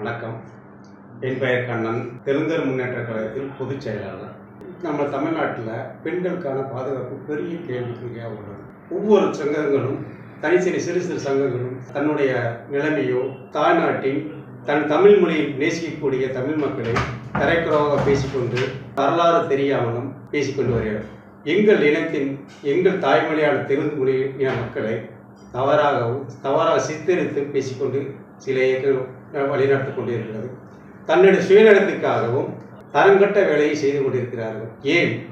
வணக்கம். என் பெயர் கண்ணன். தெலுங்கர் முன்னேற்ற கழகத்தில் பொதுச் செயலாளர். நம்ம தமிழ்நாட்டில் பெண்களுக்கான பாதுகாப்பு பெரிய கேள்விக்குறியாக உள்ளது. ஒவ்வொரு சங்கங்களும் தனிச்சரி சிறு சிறு சங்கங்களும் தன்னுடைய நிலைமையோ தாய்நாட்டின் தன் தமிழ் மொழியில் நேசிக்கக்கூடிய தமிழ் மக்களை தரைக்குறவாக பேசிக்கொண்டு வரலாறு தெரியாமலும் பேசிக்கொண்டு வருகிறார். எங்கள் இனத்தின் எங்கள் தாய்மொழியான தெலுங்கு மொழியான மக்களை தவறாகவும் தவறாக சித்தரித்து பேசிக்கொண்டு சில இயக்கங்கள் வழிநடத்திக் கொண்டிருக்கிறது. தன்னுடைய சுயநலத்துக்காகவும் தரங்கட்ட வேலையை செய்து கொண்டிருக்கிறார்கள். ஏன்?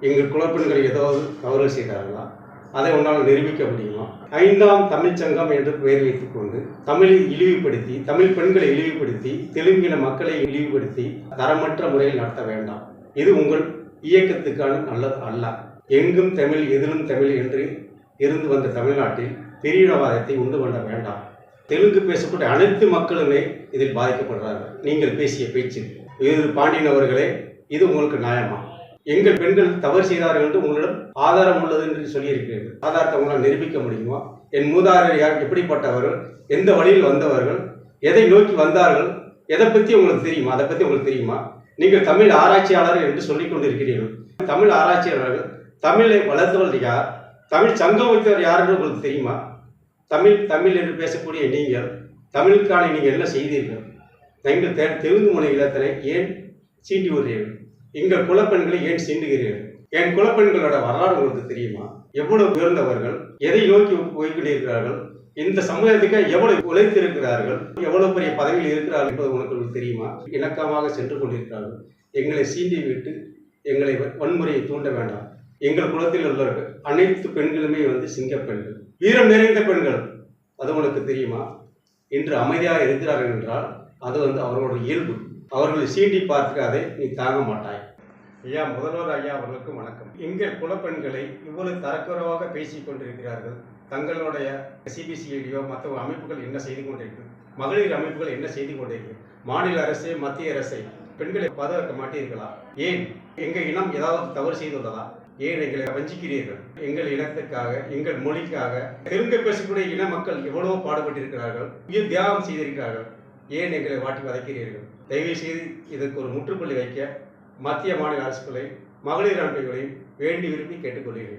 எங்கள் குலப்பெண்கள் ஏதாவது தவறு செய்தார்களா? அதை உன்னால் நிரூபிக்க முடியுமா? ஐந்தாம் தமிழ்ச் சங்கம் என்று பெயர் வைத்துக்கொண்டு தமிழை இழிவுபடுத்தி தமிழ் பெண்களை இழிவுபடுத்தி தெலுங்கின மக்களை இழிவுபடுத்தி தரமற்ற முறையில் நடத்த வேண்டாம். இது உங்கள் இயக்கத்துக்கான நல்லது அல்ல. எங்கும் தமிழ் எதிலும் தமிழ் என்று இருந்து வந்த தமிழ்நாட்டில் பெரியவாதத்தை உண்டு பண்ண வேண்டாம். தெலுங்கு பேசக்கூடிய அனைத்து மக்களுமே இதில் பாதிக்கப்படுறார்கள். நீங்கள் பேசிய பேச்சு இது பாண்டியன் அவர்களே இது உங்களுக்கு நியாயமா? எங்கள் பெண்கள் தவறு செய்தார்கள் என்று உங்களிடம் ஆதாரம் உள்ளது என்று சொல்லியிருக்கிறீர்கள். ஆதாரத்தை உங்களால் நிரூபிக்க முடியுமா? என் மூதாதையர் யார்? எப்படிப்பட்டவர்கள் எந்த வழியில் வந்தவர்கள்? எதை நோக்கி வந்தார்கள்? எதை பற்றி உங்களுக்கு தெரியுமா? அதை பற்றி உங்களுக்கு தெரியுமா? நீங்கள் தமிழ் ஆராய்ச்சியாளர் என்று சொல்லிக் கொண்டிருக்கிறீர்கள். தமிழ் ஆராய்ச்சியாளர்கள் தமிழை வளர்த்தவர் யார்? தமிழ் சங்கம் வைத்தவர் யார் என்று உங்களுக்கு தெரியுமா? தமிழ் தமிழ் என்று பேசக்கூடிய நீங்கள் தமிழுக்கான நீங்கள் என்ன செய்தீர்கள்? எங்கள் தெ தெலுங்கு மொழி இலத்தனை ஏன் சீண்டி விடுறீர்கள் எங்கள் குலப்பெண்களை ஏன் சீண்டுகிறீர்கள்? என் குலப்பெண்களோட வரலாறு உங்களுக்கு தெரியுமா? எவ்வளவு உயர்ந்தவர்கள் எதை நோக்கி போய்கொண்டிருக்கிறார்கள் இந்த சமுதாயத்துக்கு எவ்வளவு உழைத்திருக்கிறார்கள்? எவ்வளவு பெரிய பதவியில் இருக்கிறார்கள் என்பது உனக்கு தெரியுமா? இணக்கமாக சென்று கொண்டிருக்கிறார்கள். எங்களை சீண்டி விட்டு எங்களை வ- வன்முறையை தூண்ட வேண்டாம். எங்கள் குலத்தில் உள்ளவர்கள் அனைத்து பெண்களுமே வந்து சிங்க பெண்கள். வீரம் நிறைந்த பெண்கள் அது உனக்கு தெரியுமா? இன்று அமைதியாக இருக்கிறார்கள் என்றால் அது வந்து அவர்களோட இயல்பு. அவர்களை சீண்டி பார்க்காதே நீ தாங்க மாட்டாய். ஐயா முதல்வர் ஐயா அவர்களுக்கு வணக்கம். எங்கள் குலப்பெண்களை இவ்வளவு தரக்குறைவாக பேசி கொண்டிருக்கிறார்கள். தங்களுடைய சிபிசிஐடியோ மற்ற அமைப்புகள் என்ன செய்து கொண்டிருக்கு மகளிர் அமைப்புகள் என்ன செய்து கொண்டிருக்கு மாநில அரசு மத்திய அரசை பெண்களை பாதுகாக்க மாட்டீர்களா? ஏன்? எங்கள் இனம் ஏதாவது தவறு செய்துள்ளதா? ஏன் எங்களை வஞ்சிக்கிறீர்கள்? எங்கள் இனத்துக்காக எங்கள் மொழிக்காக தெலுங்கு பேசக்கூடிய இன மக்கள் எவ்வளவோ பாடுபட்டிருக்கிறார்கள் உயிர் தியாகம் செய்திருக்கிறார்கள் ஏன் எங்களை வாட்டி வதைக்கிறீர்கள்? தயவு செய்து இதற்கு ஒரு முற்றுப்புள்ளி வைக்க மத்திய மாநில அரசுகளை மகளிர் அமைப்புகளையும் வேண்டி விரும்பி கேட்டுக்கொள்கிறேன்.